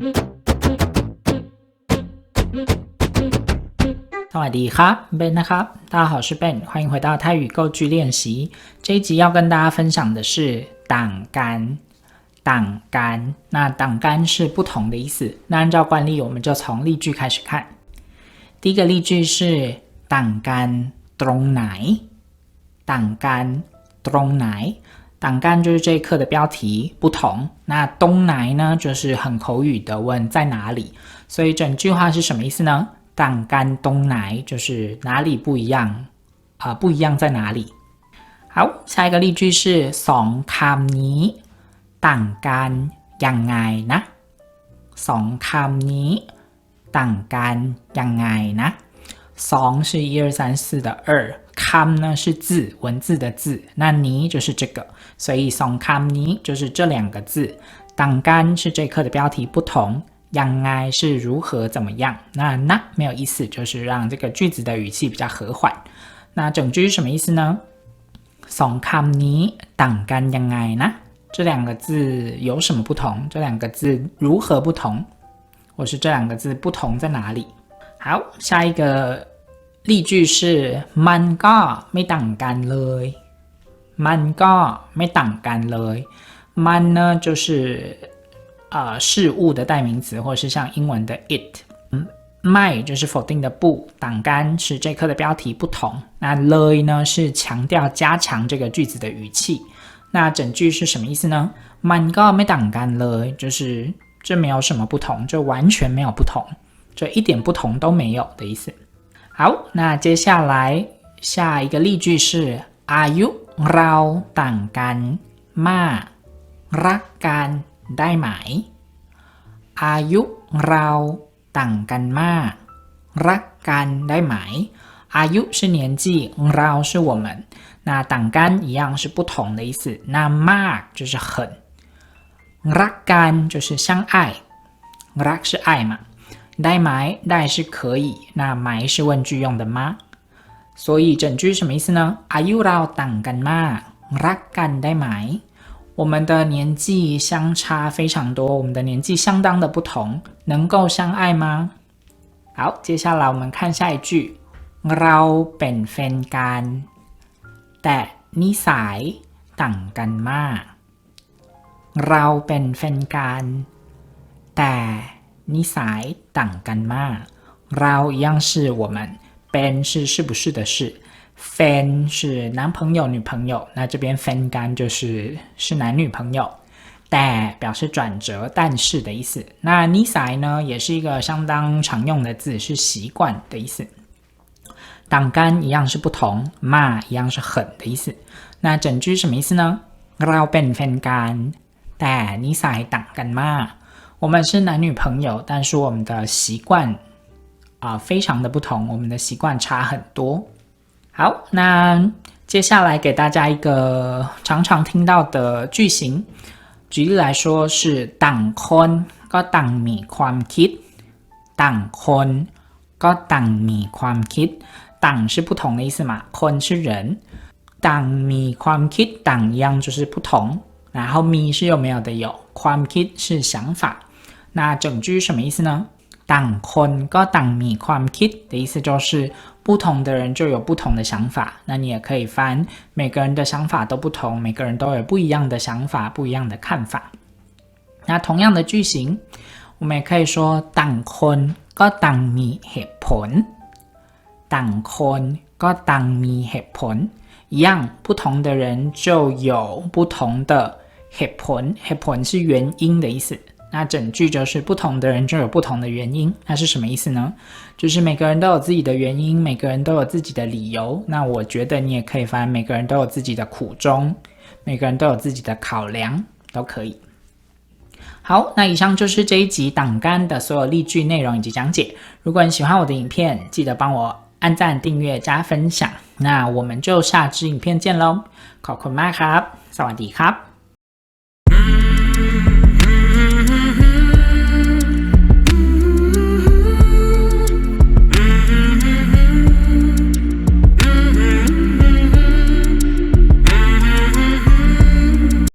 สวัสดีครับเป็นนะครับ，大家好，我是 Ben，欢迎回到泰语构句练习。这一集要跟大家分享的是“党干”、“党干”，那“党干”是不同的意思。那按照惯例，我们就从例句开始看。第一个例句是“党干东奈”，“党干东奈”。党干就是这一课的标题，不同。那东南呢，就是很口语的问在哪里。所以整句话是什么意思呢？党干东南就是哪里不一样啊？不一样在哪里？好，下一个例句是สองคำนี้ต่างกันยังไงนะสองคำนี้ต่างกันยังไงนะสอง是一二三四的二。 kam 呢是字，文字的字，那尼就是这个，所以 song kam 尼就是这两个字。党干是这课的标题，不同。yang ai 是如何怎么样？那那没有意思，就是让这个句子的语气比较和缓。那整句是什么意思呢？song kam 尼党干 yang ai 呢？这两个字有什么不同？这两个字如何不同？或是这两个字不同在哪里？好，下一个。例句是มันก็ไม่ต่างกันเลยมันก็ไม่ต่างกันเลยมัน呢就是呃事物的代名词，或是像英文的 it。嗯，ไม่就是否定的不，党干是这课的标题不同。那เลย呢是强调加强这个句子的语气。那整句是什么意思呢？มันก็ไม่ต่างกันเลย就是这没有什么不同，就完全没有不同，这一点不同都没有的意思。 好，那接下来下一个例句是อายุเราต่างกันมากรักกันได้ไหมอายุเราต่างกันมากรักกันได้ไหมอายุ是年纪เรา是我们那党干一样是不同的意思那มาก就是很รักกัน就是相爱รัก是爱嘛 ได้ไหมได้是可以，那ไหม是问句用的吗？所以整句什么意思呢？อายุเราต่างกันมากรักกันได้ไหม？我们的年纪相差非常多，我们的年纪相当的不同，能够相爱吗？好，接下来我们看下一句，เราเป็นแฟนกันแต่นิสัยต่างกันมากเราเป็นแฟนกันแต่ นิสัยต่างกันมากเรา一样是我们เป็น是是不是的是แฟน是男朋友女朋友那这边แฟนกัน就是是男女朋友แต่表示转折但是的意思那นิสัย呢也是一个相当常用的字是习惯的意思ต่างกัน一样是不同ม一样是很的意思那整句什么意思呢เราเป็นแฟนกันแต่นิสัยต่างกันมาก 我们是男女朋友，但是我们的习惯啊非常的不同，我们的习惯差很多。好，那接下来给大家一个常常听到的句型，举例来说是“党คนก็ต่างมีความคิด”，“党คนก็ต่างมีความคิด”，“党”是不同的意思嘛，“คน”是人，“ต่างมีความคิด”，“党”一样就是不同，然后“มี”是有没有的有，“ความคิด”是想法。 那整句什么意思呢？党คนก็ต่างมีความคิด的意思就是不同的人就有不同的想法。那你也可以翻每个人的想法都不同，每个人都有不一样的想法，不一样的看法。那同样的句型，我们也可以说党คนก็ต่างมีเหตุผล。党คนก็ต่างมีเหตุผล，一样，不同的人就有不同的เหตุผล。เหตุผล是原因的意思。 那整句就是不同的人就有不同的原因那是什么意思呢？就是每个人都有自己的原因每个人都有自己的理由那我觉得你也可以翻每个人都有自己的苦衷每个人都有自己的考量都可以。好那以上就是这一集党干的所有例句内容以及讲解。如果你喜欢我的影片记得帮我按赞订阅加分享。那我们就下支影片见喽 coco maca 萨瓦迪卡